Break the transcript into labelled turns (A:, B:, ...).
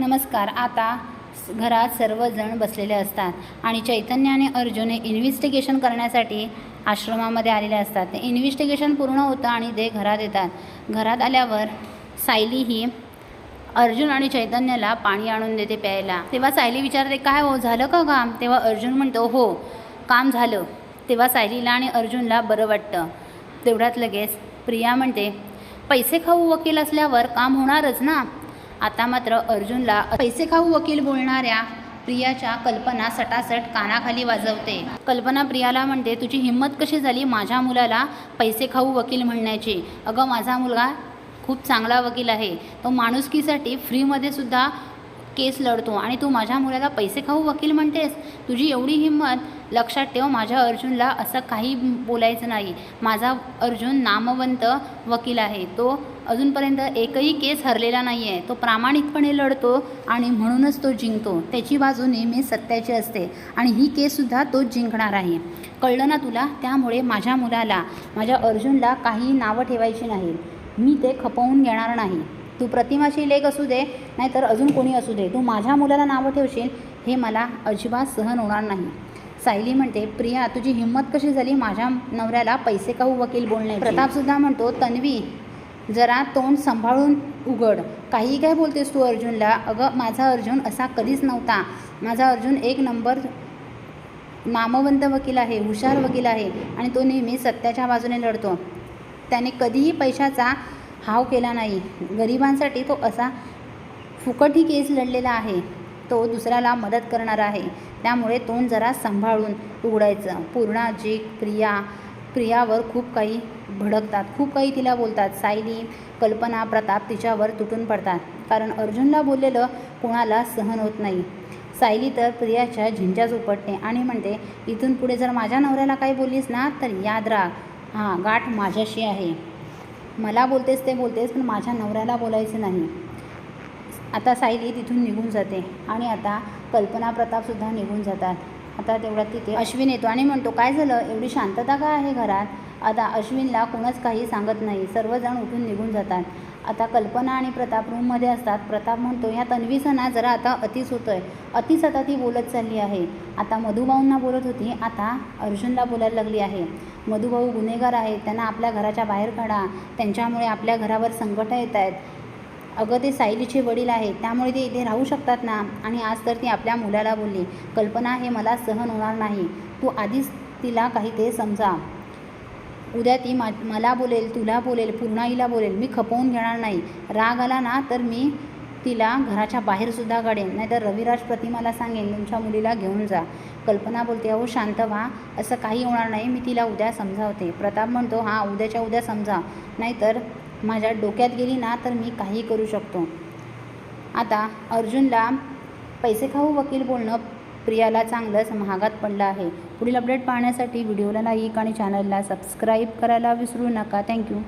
A: नमस्कार. आता घरात सर्वजण बसलेले असतात आणि चैतन्य आणि अर्जुन हे इन्व्हेस्टिगेशन करण्यासाठी आश्रमामध्ये आलेले असतात. ते इन्व्हेस्टिगेशन पूर्ण होतं आणि ते घरात येतात. घरात आल्यावर सायली ही अर्जुन आणि चैतन्याला पाणी आणून देते प्यायला. तेव्हा सायली विचारते काय हो झालं का काम? तेव्हा अर्जुन म्हणतो हो काम झालं. तेव्हा सायलीला आणि अर्जुनला बरं वाटतं. तेवढ्यात लगेच प्रिया म्हणते पैसे खाऊ वकील असल्यावर काम होणारच ना? आता मात्र अर्जुनला पैसे खाऊ वकील बोलणाऱ्या प्रियाच्या कल्पना सटासट कानाखाली वाजवते. कल्पना प्रियाला म्हणते तुझी हिंमत कशी झाली माझ्या मुलाला पैसे खाऊ वकील म्हणण्याची? अगं माझा मुलगा खूप चांगला वकील आहे. तो माणुसकीसाठी फ्रीमध्ये सुद्धा केस लढतो आणि तू माझ्या मुलाला पैसे खाऊ वकील म्हणतेस? तुझी एवढी हिंमत लक्षात ठेव माझ्या अर्जुनला असं काही बोलायचं नाही. माझा अर्जुन नामवंत वकील आहे. तो अजूनपर्यंत एकही केस हरलेला नाही आहे तो प्रामाणिकपणे लढतो आणि म्हणूनच तो जिंकतो. त्याची बाजू नेहमी सत्याची असते आणि ही केससुद्धा तोच जिंकणार आहे. कळलं ना तुला? त्यामुळे माझ्या मुलाला माझ्या अर्जुनला काही नावं ठेवायची नाही. मी ते खपवून घेणार नाही. तू प्रतिमाशी लेख असू दे नाहीतर अजून कोणी असू दे. तू माझ्या मुलाला नावं ठेवशील हे मला अजिबात सहन होणार नाही. सायली म्हणते प्रिया तुझी हिंमत कशी झाली माझ्या नवऱ्याला पैसे काऊ वकील बोलणे प्रतापसुद्धा म्हणतो तन्वी जरा तोंड सांभाळून उघड. काही काय बोलतेस तू अर्जुनला? अगं माझा अर्जुन असा कधीच नव्हता. माझा अर्जुन एक नंबर नामवंत वकील आहे हुशार वकील आहे आणि तो नेहमी सत्याच्या बाजूने लढतो. त्याने कधीही पैशाचा हाव केला नाही. गरिबांसाठी तो असा फुकट ही केस लढलेला आहे. तो दुसऱ्याला मदत करणारा आहे. त्यामुळे तोंड जरा सांभाळून उघडायचं. पूर्णाजी प्रिया प्रियावर खूप काही भडकतात. खूप काही तिला बोलतात. सायली कल्पना प्रताप तिच्यावर तुटून पडतात. कारण अर्जुनला बोललेलं कोणाला सहन होत नाही. सायली तर प्रियाच्या झिंजा झोपटते आणि म्हणते इथून पुढे जर माझ्या नवऱ्याला काही बोललीस ना तर याद राख. हां गाठ माझ्याशी आहे. मला बोलतेस ते बोलतेस पण माझ्या नवऱ्याला बोलायचं नाही. आता सायली तिथून निघून जाते आणि आता कल्पना प्रतापसुद्धा निघून जातात. आता तेवढ्यात तिथे अश्विन येतो आणि म्हणतो काय झालं? एवढी शांतता का आहे घरात? आता अश्विनला कोणच काही सांगत नाही. सर्वजण उठून निघून जातात. आता कल्पना आणि प्रताप रूममध्ये असतात. प्रताप म्हणतो ह्या तन्वीसना जरा आता अतिच होतं आहे अतिच आता ती बोलत चालली आहे. आता मधुभाऊंना बोलत होती. आता अर्जुनला बोलायला लागली आहे. मधुभाऊ गुन्हेगार आहेत. त्यांना आपल्या घराच्या बाहेर काढा. त्यांच्यामुळे आपल्या घरावर संकटं येत आहेत. अगं ते सायलीचे वडील आहेत. त्यामुळे ते इथे राहू शकतात ना? आणि आज तर ती आपल्या मुलाला बोलली कल्पना हे मला सहन होणार नाही. तू आधीच तिला काही ते समजा. उद्या ती मा मला बोलेल तुला बोलेल पूर्णाईला बोलेल मी खपवून घेणार नाही. राग आला ना तर मी तिला घराच्या बाहेरसुद्धा काढेन. नाहीतर रविराज प्रतिमाला सांगेन तुमच्या मुलीला घेऊन जा. कल्पना बोलते अहो शांत व्हा. असं काही होणार नाही. मी तिला उद्या समजावते. प्रताप म्हणतो हां उद्याच्या उद्या समजा. नाहीतर माझ्या डोक्यात गेली ना तर मी काही करू शकतो. आता अर्जुनला पैसे खाऊ वकील बोलणं प्रियाला चांगलंच महागात पडलं आहे. पुढील अपडेट पाहण्यासाठी व्हिडिओला लाईक आणि चॅनलला सबस्क्राईब करायला विसरू नका. थँक्यू.